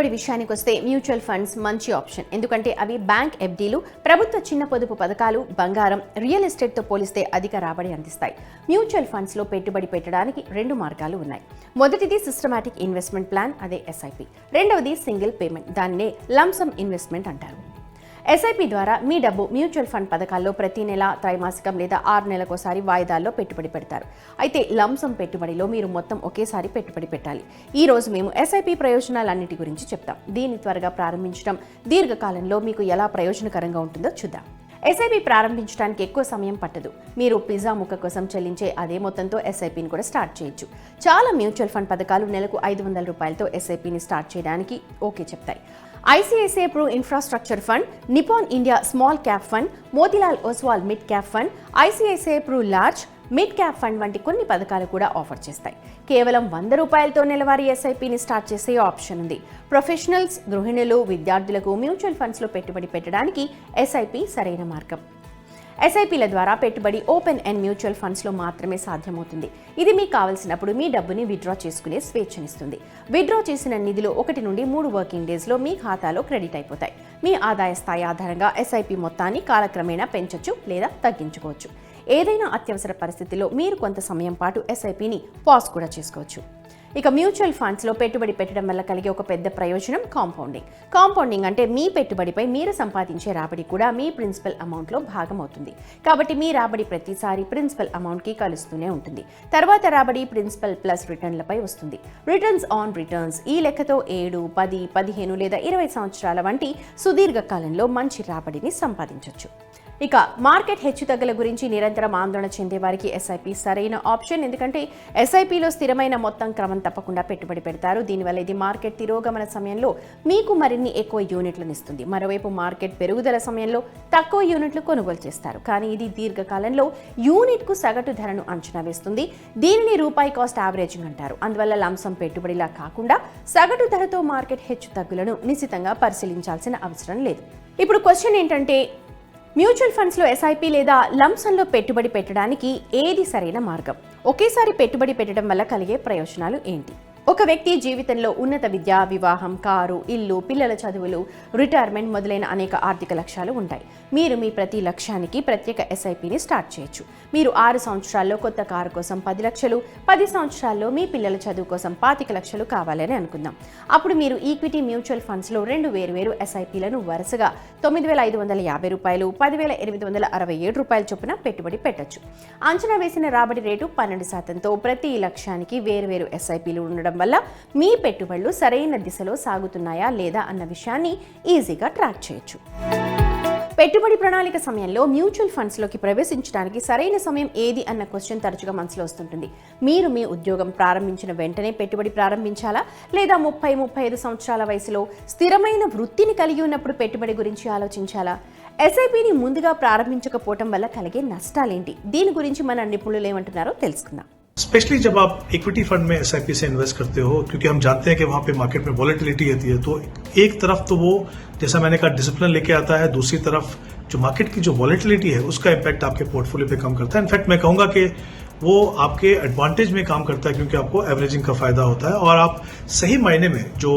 పెట్టుబడి విషయానికి వస్తే మ్యూచువల్ ఫండ్స్ మంచి ఆప్షన్. ఎందుకంటే అవి బ్యాంక్ ఎఫ్డీలు ప్రభుత్వ చిన్న పొదుపు పథకాలు బంగారం రియల్ ఎస్టేట్తో పోలిస్తే అధిక రాబడి అందిస్తాయి. మ్యూచువల్ ఫండ్స్లో పెట్టుబడి పెట్టడానికి రెండు మార్గాలు ఉన్నాయి. మొదటిది సిస్టమాటిక్ ఇన్వెస్ట్మెంట్ ప్లాన్ అదే ఎస్ఐపి రెండవది సింగిల్ పేమెంట్ దాన్నే లంసమ్ ఇన్వెస్ట్మెంట్ అంటారు. ఎస్ఐపి ద్వారా మీ డబ్బు మ్యూచువల్ ఫండ్ పథకాల్లో ప్రతి నెల త్రైమాసికం లేదా ఆరు నెలకోసారి వాయిదాల్లో పెట్టుబడి పెడతారు. అయితే లంసం పెట్టుబడిలో మీరు మొత్తం ఒకేసారి పెట్టుబడి పెట్టాలి. ఈ రోజు మేము ఎస్ఐపి ప్రయోజనాలన్నిటి గురించి చెప్తాం. దీన్ని త్వరగా ప్రారంభించడం దీర్ఘకాలంలో మీకు ఎలా ప్రయోజనకరంగా ఉంటుందో చూద్దాం. ఎస్ఐపి ప్రారంభించడానికి ఎక్కువ సమయం పట్టదు. మీరు పిజ్జా ముక్క కోసం చెల్లించే అదే మొత్తంతో ఎస్ఐపిని కూడా స్టార్ట్ చేయొచ్చు. చాలా మ్యూచువల్ ఫండ్ పథకాలు నెలకు ఐదు వందల రూపాయలతో ఎస్ఐపిని స్టార్ట్ చేయడానికి ఓకే చెప్తాయి. ICICI Pru infrastructure fund Nippon India small cap fund Motilal Oswal mid cap fund ICICI Pru large mid cap fund వంటి కొన్ని పథకాలు కూడా ఆఫర్ చేస్తాయి. కేవలం వంద రూపాయలతో నెలవారీ ఎస్ఐపిని స్టార్ట్ చేసే ఆప్షన్ ఉంది. ప్రొఫెషనల్స్ గృహిణులు విద్యార్థులకు మ్యూచువల్ ఫండ్స్లో పెట్టుబడి పెట్టడానికి ఎస్ఐపి సరైన మార్గం. ఎస్ఐపిల ద్వారా పెట్టుబడి ఓపెన్ అండ్ మ్యూచువల్ ఫండ్స్లో మాత్రమే సాధ్యమవుతుంది. ఇది మీకు కావలసినప్పుడు మీ డబ్బుని విత్డ్రా చేసుకునే స్వేచ్ఛనిస్తుంది. విత్డ్రా చేసిన నిధులు ఒకటి నుండి మూడు వర్కింగ్ డేస్లో మీ ఖాతాలో క్రెడిట్ అయిపోతాయి. మీ ఆదాయ స్థాయి ఆధారంగా ఎస్ఐపి మొత్తాన్ని కాలక్రమేణా పెంచొచ్చు లేదా తగ్గించుకోవచ్చు. ఏదైనా అత్యవసర పరిస్థితిలో మీరు కొంత సమయం పాటు ఎస్ఐపిని పాస్ కూడా చేసుకోవచ్చు. ఇక మ్యూచువల్ ఫండ్స్లో పెట్టుబడి పెట్టడం వల్ల కలిగే ఒక పెద్ద ప్రయోజనం కాంపౌండింగ్. కాంపౌండింగ్ అంటే మీ పెట్టుబడిపై మీరు సంపాదించే రాబడి కూడా మీ ప్రిన్సిపల్ అమౌంట్లో భాగం అవుతుంది. కాబట్టి మీ రాబడి ప్రతిసారి ప్రిన్సిపల్ అమౌంట్కి కలుస్తూనే ఉంటుంది. తర్వాత రాబడి ప్రిన్సిపల్ ప్లస్ రిటర్న్లపై వస్తుంది. రిటర్న్స్ ఆన్ రిటర్న్స్ ఈ లెక్కతో ఏడు పది పదిహేను లేదా ఇరవై సంవత్సరాల వంటి సుదీర్ఘ కాలంలో మంచి రాబడిని సంపాదించవచ్చు ఇక మార్కెట్ హెచ్చుతగ్గుల గురించి నిరంతరం ఆందోళన చెందే వారికి ఎస్ఐపి సరైన ఆప్షన్. ఎందుకంటే ఎస్ఐపిలో స్థిరమైన మొత్తం క్రమం తప్పకుండా పెట్టుబడి పెడతారు. దీనివల్ల ఇది మార్కెట్ తిరోగమన సమయంలో మీకు మరిన్ని ఎక్కువ యూనిట్లను ఇస్తుంది మరోవైపు మార్కెట్ పెరుగుదల సమయంలో తక్కువ యూనిట్లు కొనుగోలు చేస్తారు. కానీ ఇది దీర్ఘకాలంలో యూనిట్కు సగటు ధరను అంచనా వేస్తుంది. దీనిని రూపాయి కాస్ట్ యావరేజింగ్ అంటారు. అందువల్ల లంసం పెట్టుబడిలా కాకుండా సగటు ధరతో మార్కెట్ హెచ్చుతగ్గులను నిశ్చితంగా పరిశీలించాల్సిన అవసరం లేదు. ఇప్పుడు క్వశ్చన్ ఏంటంటే మ్యూచువల్ ఫండ్స్లో ఎస్ఐపి లేదా లంసన్లో పెట్టుబడి పెట్టడానికి ఏది సరైన మార్గం? ఒకేసారి పెట్టుబడి పెట్టడం వల్ల కలిగే ప్రయోజనాలు ఏంటి? ఒక వ్యక్తి జీవితంలో ఉన్నత విద్య వివాహం కారు ఇల్లు పిల్లల చదువులు రిటైర్మెంట్ మొదలైన అనేక ఆర్థిక లక్ష్యాలు ఉంటాయి. మీరు మీ ప్రతి లక్ష్యానికి ప్రత్యేక ఎస్ఐపిని స్టార్ట్ చేయొచ్చు. మీరు ఆరు సంవత్సరాల్లో కొత్త కారు కోసం పది లక్షలు పది సంవత్సరాల్లో మీ పిల్లల చదువు కోసం పాతిక లక్షలు కావాలని అనుకుందాం. అప్పుడు మీరు ఈక్విటీ మ్యూచువల్ ఫండ్స్లో రెండు వేరువేరు ఎస్ఐపిలను వరుసగా తొమ్మిది వేల ఐదు వందల యాభై రూపాయలు పదివేల ఎనిమిది వందల అరవై ఏడు రూపాయల చొప్పున పెట్టుబడి పెట్టొచ్చు. అంచనా వేసిన రాబడి రేటు పన్నెండు శాతంతో ప్రతి లక్ష్యానికి వేరువేరు ఎస్ఐపిలు ఉండడం వల్ల మీ పెట్టుబడులు సరైన దిశలో సాగుతున్నాయా లేదా అన్న విషయాన్ని ఈజీగా ట్రాక్ చేయొచ్చు. పెట్టుబడి ప్రణాళిక సమయంలో మ్యూచువల్ ఫండ్స్లోకి ప్రవేశించడానికి సరైన సమయం ఏది అన్న క్వశ్చన్ తరచుగా మనసులో వస్తుంటుంది. మీరు మీ ఉద్యోగం ప్రారంభించిన వెంటనే పెట్టుబడి ప్రారంభించాలా? లేదా ముప్పై ముప్పై ఐదు సంవత్సరాల వయసులో స్థిరమైన వృత్తిని కలిగి ఉన్నప్పుడు పెట్టుబడి గురించి ఆలోచించాలా? ఎస్ఐపిని ముందుగా ప్రారంభించకపోవటం వల్ల కలిగే నష్టాలేంటి? దీని గురించి మన నిపుణులు ఏమంటున్నారో తెలుసుకుందాం. स्पेशली जब आप इक्विटी फंड में एसआईपी से इन्वेस्ट करते हो, क्योंकि हम जानते हैं कि वहाँ पे मार्केट में वॉलेटिलिटी रहती है तो एक तरफ़ तो वो, जैसा मैंने कहा डिसिप्लिन लेके आता है, दूसरी तरफ़ जो मार्केट की जो वॉलेटिलिटी है, उसका इम्पैक्ट आपके पोर्टफोलियो पे कम करता है। इनफैक्ट मैं कहूँगा कि वो आपके एडवांटेज में काम करता है, क्योंकि आपको एवरेजिंग का फ़ायदा होता है, और आप सही मायने में जो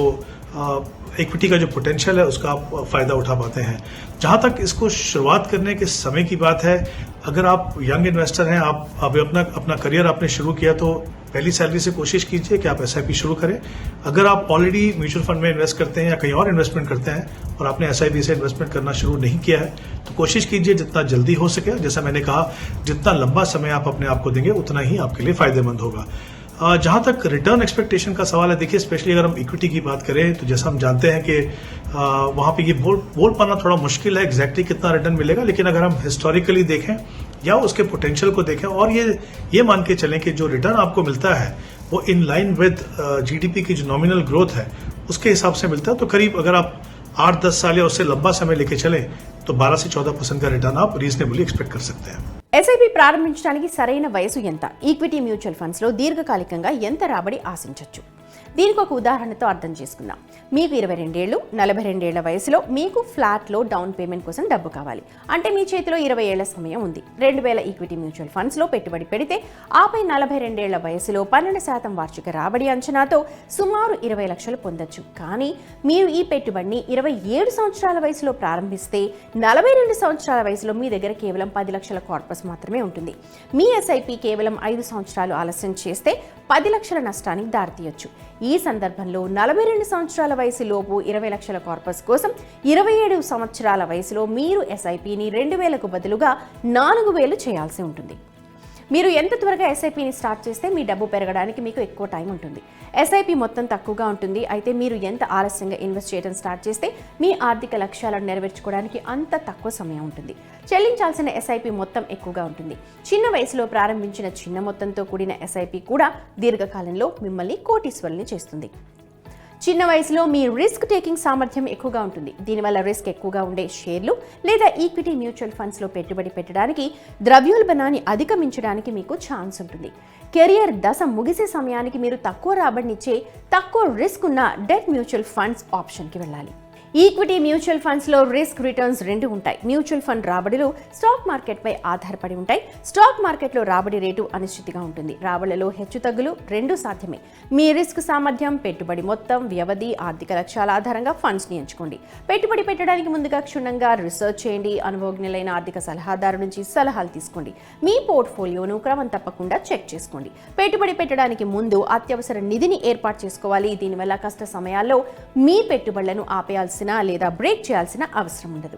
इक्विटी का जो पोटेंशियल है, उसका आप फ़ायदा उठा पाते हैं। जहाँ तक इसको शुरुआत करने के समय की बात है अगर आप यंग इन्वेस्टर हैं, आप अभी अपना अपना करियर आपने शुरू किया तो पहली सैलरी से कोशिश कीजिए कि आप एसआईपी शुरू करें। अगर आप ऑलरेडी म्यूचुअल फंड में इन्वेस्ट करते हैं या कहीं और इन्वेस्टमेंट करते हैं और आपने एसआईपी से इन्वेस्टमेंट करना शुरू नहीं किया है तो कोशिश कीजिए जितना जल्दी हो सके। जैसा मैंने कहा, जितना लंबा समय आप अपने आप को देंगे, उतना ही आपके लिए फ़ायदेमंद होगा। जहाँ तक रिटर्न एक्सपेक्टेशन का सवाल है, देखिए स्पेशली अगर हम इक्विटी की बात करें तो जैसा हम जानते हैं कि वहाँ पे ये बोल बोल पाना थोड़ा मुश्किल है एग्जैक्टली exactly कितना रिटर्न मिलेगा, लेकिन अगर हम हिस्टोरिकली देखें या उसके पोटेंशियल को देखें और ये ये मान के चलें कि जो रिटर्न आपको मिलता है वो इन लाइन विद जीडीपी की जो नॉमिनल ग्रोथ है उसके हिसाब से मिलता है तो करीब अगर आप आठ दस साल या उससे लंबा समय लेके चलें तो 12 से 14 परसेंट का रिटर्न आप रीजनेबली एक्सपेक्ट कर सकते हैं ఎస్ఐపి ప్రారంభించడానికి సరైన వయసు ఎంత ఈక్విటీ మ్యూచువల్ ఫండ్స్లో దీర్ఘకాలికంగా ఎంత రాబడి ఆశించవచ్చు దీనికి ఒక ఉదాహరణతో అర్థం చేసుకుందాం. మీకు ఇరవై రెండేళ్ళు నలభై రెండేళ్ళ వయసులో మీకు ఫ్లాట్లో డౌన్ పేమెంట్ కోసం డబ్బు కావాలి. అంటే మీ చేతిలో ఇరవై ఏళ్ళ సమయం ఉంది. రెండు వేల ఈక్విటీ మ్యూచువల్ ఫండ్స్లో పెట్టుబడి పెడితే ఆపై నలభై రెండేళ్ళ వయసులో పన్నెండు శాతం వార్షిక రాబడి అంచనాతో సుమారు ఇరవై లక్షలు పొందొచ్చు. కానీ మీరు ఈ పెట్టుబడిని ఇరవై ఏడు సంవత్సరాల వయసులో ప్రారంభిస్తే నలభై రెండు సంవత్సరాల వయసులో మీ దగ్గర కేవలం పది లక్షల కార్పస్ మాత్రమే ఉంటుంది. మీ ఎస్ఐపి కేవలం ఐదు సంవత్సరాలు ఆలస్యం చేస్తే పది లక్షల నష్టానికి దారితీయొచ్చు. ఈ సందర్భంలో నలభై రెండు సంవత్సరాల వయసులోపు ఇరవై లక్షల కార్పస్ కోసం ఇరవై ఏడు సంవత్సరాల వయసులో మీరు ఎస్ఐపిని రెండు వేలకు బదులుగా నాలుగు వేలు చేయాల్సి ఉంటుంది. మీరు ఎంత త్వరగా ఎస్ఐపిని స్టార్ట్ చేస్తే మీ డబ్బు పెరగడానికి మీకు ఎక్కువ టైం ఉంటుంది. ఎస్ఐపి మొత్తం తక్కువగా ఉంటుంది. అయితే మీరు ఎంత ఆలస్యంగా ఇన్వెస్ట్ చేయడం స్టార్ట్ చేస్తే మీ ఆర్థిక లక్ష్యాలను నెరవేర్చుకోవడానికి అంత తక్కువ సమయం ఉంటుంది. చెల్లించాల్సిన ఎస్ఐపి మొత్తం ఎక్కువగా ఉంటుంది. చిన్న వయసులో ప్రారంభించిన చిన్న మొత్తంతో కూడిన ఎస్ఐపి కూడా దీర్ఘకాలంలో మిమ్మల్ని కోటీశ్వరుల్ని చేస్తుంది. చిన్న వయసులో మీ రిస్క్ టేకింగ్ సామర్థ్యం ఎక్కువగా ఉంటుంది. దీనివల్ల రిస్క్ ఎక్కువగా ఉండే షేర్లు లేదా ఈక్విటీ మ్యూచువల్ ఫండ్స్లో పెట్టుబడి పెట్టడానికి ద్రవ్యోల్బణాన్ని అధిగమించడానికి మీకు ఛాన్స్ ఉంటుంది. కెరియర్ దశ ముగిసే సమయానికి మీరు తక్కువ రాబడినిచ్చే తక్కువ రిస్క్ ఉన్న డెట్ మ్యూచువల్ ఫండ్స్ ఆప్షన్కి వెళ్ళాలి. ఈక్విటీ మ్యూచువల్ ఫండ్స్లో రిస్క్ రిటర్న్స్ రెండు ఉంటాయి. మ్యూచువల్ ఫండ్ రాబడిలు స్టాక్ మార్కెట్పై ఆధారపడి ఉంటాయి. స్టాక్ మార్కెట్లో రాబడి రేటు అనిశ్చితిగా ఉంటుంది. రాబడులలో హెచ్చుతగ్గులు రెండు సాధ్యమే. మీ రిస్క్ సామర్థ్యం పెట్టుబడి మొత్తం వ్యవధి ఆర్థిక లక్ష్యాల ఆధారంగా ఫండ్స్ని ఎంచుకోండి. పెట్టుబడి పెట్టడానికి ముందుగా క్షుణ్ణంగా రీసెర్చ్ చేయండి. అనుభవజ్ఞులైన ఆర్థిక సలహాదారు నుంచి సలహాలు తీసుకోండి. మీ పోర్ట్ఫోలియోను క్రమం తప్పకుండా చెక్ చేసుకోండి. పెట్టుబడి పెట్టడానికి ముందు అత్యవసర నిధిని ఏర్పాటు చేసుకోవాలి. దీనివల్ల కష్ట సమయాల్లో మీ పెట్టుబడులను ఆపేయాల్సి చేయాల్సిన లేదా బ్రేక్ చేయాల్సిన అవసరం ఉండదు.